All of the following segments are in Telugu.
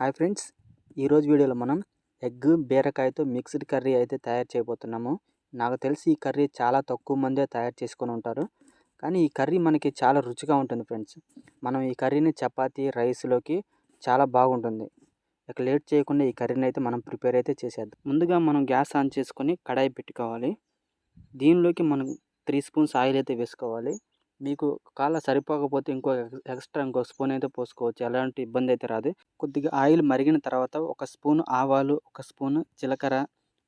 హాయ్ ఫ్రెండ్స్ ఈరోజు వీడియోలో మనం ఎగ్ బీరకాయతో మిక్స్డ్ కర్రీ అయితే తయారు చేయబోతున్నాము. నాకు తెలిసి ఈ కర్రీ చాలా తక్కువ మందే తయారు చేసుకొని ఉంటారు. కానీ ఈ కర్రీ మనకి చాలా రుచిగా ఉంటుంది ఫ్రెండ్స్. మనం ఈ కర్రీని చపాతీ రైస్లోకి చాలా బాగుంటుంది. ఇక లేట్ చేయకుండా ఈ కర్రీని అయితే మనం ప్రిపేర్ అయితే చేసేద్దాం. ముందుగా మనం గ్యాస్ ఆన్ చేసుకొని కడాయి పెట్టుకోవాలి. దీనిలోకి మనం త్రీ స్పూన్స్ ఆయిల్ అయితే వేసుకోవాలి. మీకు కాళ్ళ సరిపోకపోతే ఇంకో ఎక్స్ట్రా ఇంకో స్పూన్ అయితే పోసుకోవచ్చు. ఎలాంటి ఇబ్బంది అయితే రాదు. కొద్దిగా ఆయిల్ మరిగిన తర్వాత ఒక స్పూన్ ఆవాలు ఒక స్పూన్ జీలకర్ర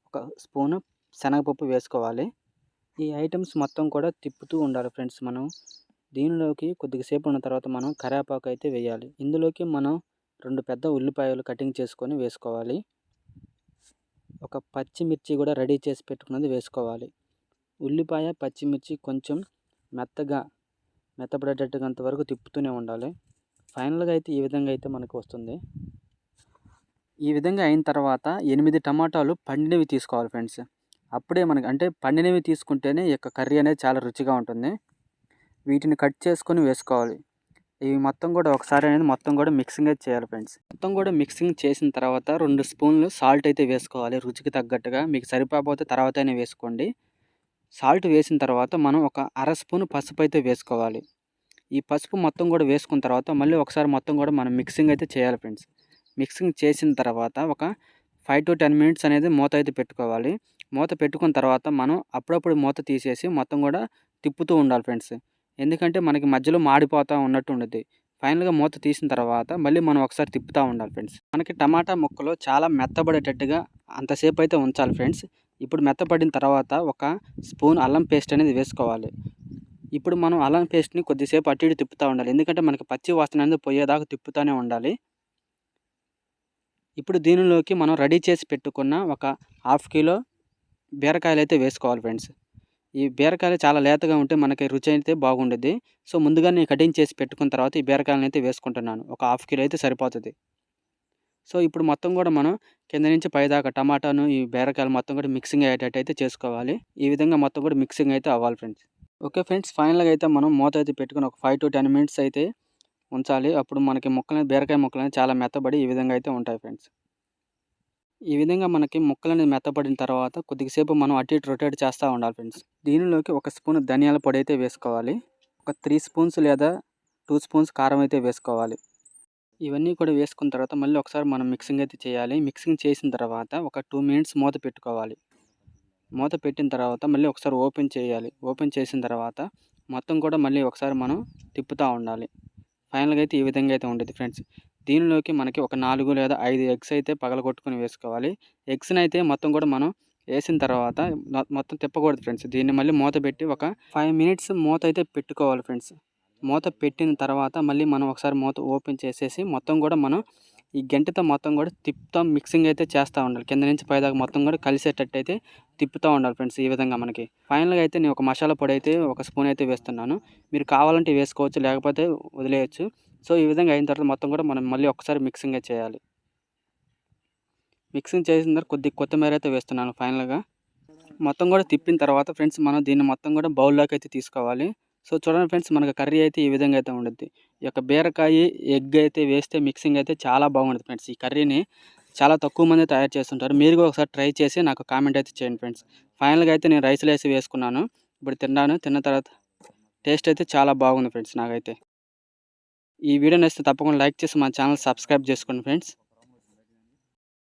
ఒక స్పూన్ శనగపప్పు వేసుకోవాలి. ఈ ఐటమ్స్ మొత్తం కూడా తిప్పుతూ ఉండాలి ఫ్రెండ్స్ మనం. దీనిలోకి కొద్దిగా సేపు ఉన్న తర్వాత మనం కరివేపాకు అయితే వేయాలి. ఇందులోకి మనం రెండు పెద్ద ఉల్లిపాయలు కటింగ్ చేసుకొని వేసుకోవాలి. ఒక పచ్చిమిర్చి కూడా రెడీ చేసి పెట్టుకున్నది వేసుకోవాలి. ఉల్లిపాయ పచ్చిమిర్చి కొంచెం మెత్తగా మెత్తపడేటట్టుగా అంతవరకు తిప్పుతూనే ఉండాలి. ఫైనల్గా అయితే ఈ విధంగా అయితే మనకు వస్తుంది. ఈ విధంగా అయిన తర్వాత ఎనిమిది టమాటాలు పండినవి తీసుకోవాలి ఫ్రెండ్స్ అప్పుడే మనకి అంటే పండినవి తీసుకుంటేనే ఈ యొక్క కర్రీ అనేది చాలా రుచిగా ఉంటుంది. వీటిని కట్ చేసుకొని వేసుకోవాలి. ఇవి మొత్తం కూడా ఒకసారి అనేది మొత్తం కూడా మిక్సింగ్ అయితే చేయాలి ఫ్రెండ్స్ మొత్తం కూడా మిక్సింగ్ చేసిన తర్వాత రెండు స్పూన్లు సాల్ట్ అయితే వేసుకోవాలి. రుచికి తగ్గట్టుగా. మీకు సరిపోతే తర్వాత వేసుకోండి. సాల్ట్ వేసిన తర్వాత మనం ఒక అర స్పూన్ పసుపు అయితే వేసుకోవాలి. ఈ పసుపు మొత్తం కూడా వేసుకున్న తర్వాత మళ్ళీ ఒకసారి మొత్తం కూడా మనం మిక్సింగ్ అయితే చేయాలి ఫ్రెండ్స్. మిక్సింగ్ చేసిన తర్వాత ఒక ఫైవ్ టు టెన్ మినిట్స్ అనేది మూత అయితే పెట్టుకోవాలి. మూత పెట్టుకున్న తర్వాత మనం అప్పుడప్పుడు మూత తీసేసి మొత్తం కూడా తిప్పుతూ ఉండాలి ఫ్రెండ్స్. ఎందుకంటే మనకి మధ్యలో మాడిపోతూ ఉన్నట్టు ఉండదు ఫైనల్గా మూత తీసిన తర్వాత మళ్ళీ మనం ఒకసారి తిప్పుతూ ఉండాలి ఫ్రెండ్స్. మనకి టమాటా ముక్కలు చాలా మెత్తబడేటట్టుగా అంతసేపు అయితే ఉంచాలి ఫ్రెండ్స్. ఇప్పుడు మెత్తపడిన తర్వాత ఒక స్పూన్ అల్లం పేస్ట్ అనేది వేసుకోవాలి. ఇప్పుడు మనం అల్లం పేస్ట్ని కొద్దిసేపు అటు ఇటు తిప్పుతూ ఉండాలి. ఎందుకంటే మనకి పచ్చి వాసన అనేది పోయేదాకా తిప్పుతూనే ఉండాలి. ఇప్పుడు దీనిలోకి మనం రెడీ చేసి పెట్టుకున్న ఒక హాఫ్ కిలో బీరకాయలు అయితే వేసుకోవాలి ఫ్రెండ్స్. ఈ బీరకాయలు చాలా లేతగా ఉంటే మనకి రుచి అయితే బాగుండేది. సో ముందుగా నేను కటింగ్ చేసి పెట్టుకున్న తర్వాత ఈ బీరకాయలను అయితే వేసుకుంటున్నాను. ఒక హాఫ్ కిలో అయితే సరిపోతుంది. సో ఇప్పుడు మొత్తం కూడా మనం కింద నుంచి పైదాకా టమాటాను ఈ బీరకాయలు మొత్తం కూడా మిక్సింగ్ అయ్యేటట్టు అయితే చేసుకోవాలి. ఈ విధంగా మొత్తం కూడా మిక్సింగ్ అయితే అవ్వాలి ఫ్రెండ్స్. ఓకే ఫ్రెండ్స్ ఫైనల్గా అయితే మనం మూత అయితే పెట్టుకుని ఒక ఫైవ్ టు టెన్ మినిట్స్ అయితే ఉంచాలి. అప్పుడు మనకి ముక్కలు బీరకాయ ముక్కలు చాలా మెత్తబడి ఈ విధంగా అయితే ఉంటాయి ఫ్రెండ్స్. ఈ విధంగా మనకి ముక్కలనేది మెత్తపడిన తర్వాత కొద్దిసేపు మనం అటు ఇటు రొటేట్ చేస్తూ ఉండాలి ఫ్రెండ్స్. దీనిలోకి ఒక స్పూన్ ధనియాల పొడి అయితే వేసుకోవాలి. ఒక త్రీ స్పూన్స్ లేదా టూ స్పూన్స్ కారం అయితే వేసుకోవాలి. ఇవన్నీ కూడా వేసుకున్న తర్వాత మళ్ళీ ఒకసారి మనం మిక్సింగ్ అయితే చేయాలి. మిక్సింగ్ చేసిన తర్వాత ఒక టూ మినిట్స్ మూత పెట్టుకోవాలి. మూత పెట్టిన తర్వాత మళ్ళీ ఒకసారి ఓపెన్ చేయాలి. ఓపెన్ చేసిన తర్వాత మొత్తం కూడా మళ్ళీ ఒకసారి మనం తిప్పుతూ ఉండాలి. ఫైనల్గా అయితే ఈ విధంగా అయితే ఉండేది ఫ్రెండ్స్. దీనిలోకి మనకి ఒక నాలుగు లేదా ఐదు ఎగ్స్ అయితే పగలగొట్టుకొని వేసుకోవాలి. ఎగ్స్ని అయితే మొత్తం కూడా మనం వేసిన తర్వాత మొత్తం తిప్పకూడదు ఫ్రెండ్స్. దీన్ని మళ్ళీ మూత పెట్టి ఒక ఫైవ్ మినిట్స్ మూత అయితే పెట్టుకోవాలి ఫ్రెండ్స్. మూత పెట్టిన తర్వాత మళ్ళీ మనం ఒకసారి మూత ఓపెన్ చేసేసి మొత్తం కూడా మనం ఈ గంటతో మొత్తం కూడా తిప్పుతాం మిక్సింగ్ అయితే చేస్తూ ఉండాలి. కింద నుంచి పైదాకా మొత్తం కూడా కలిసేటట్టు అయితే తిప్పుతూ ఉండాలి ఫ్రెండ్స్ ఈ విధంగా మనకి. ఫైనల్గా అయితే నేను ఒక మసాలా పొడి అయితే ఒక స్పూన్ అయితే వేస్తున్నాను. మీరు కావాలంటే వేసుకోవచ్చు లేకపోతే వదిలేయచ్చు. సో ఈ విధంగా అయిన తర్వాత మొత్తం కూడా మనం మళ్ళీ ఒకసారి మిక్సింగ్ చేయాలి. మిక్సింగ్ చేసిన తర్వాత కొద్ది కొత్తిమీర అయితే వేస్తున్నాను ఫైనల్గా మొత్తం కూడా తిప్పిన తర్వాత ఫ్రెండ్స్ మనం దీన్ని మొత్తం కూడా బౌల్లోకి అయితే తీసుకోవాలి. సో చూడండి ఫ్రెండ్స్ మనకు కర్రీ అయితే ఈ విధంగా అయితే ఉండద్ది. ఈ యొక్క బీరకాయ ఎగ్ అయితే వేస్తే మిక్సింగ్ అయితే చాలా బాగుంటుంది ఫ్రెండ్స్. ఈ కర్రీని చాలా తక్కువ మంది తయారు చేస్తుంటారు. మీరు కూడా ఒకసారి ట్రై చేసి నాకు కామెంట్ అయితే చేయండి ఫ్రెండ్స్. ఫైనల్గా అయితే నేను రైస్లో వేసి వేసుకున్నాను. ఇప్పుడు తిన్నాను. తిన్న తర్వాత టేస్ట్ అయితే చాలా బాగుంది ఫ్రెండ్స్ నాకైతే. ఈ వీడియో నచ్చితే తప్పకుండా లైక్ చేసి మా ఛానల్ సబ్స్క్రైబ్ చేసుకోండి ఫ్రెండ్స్.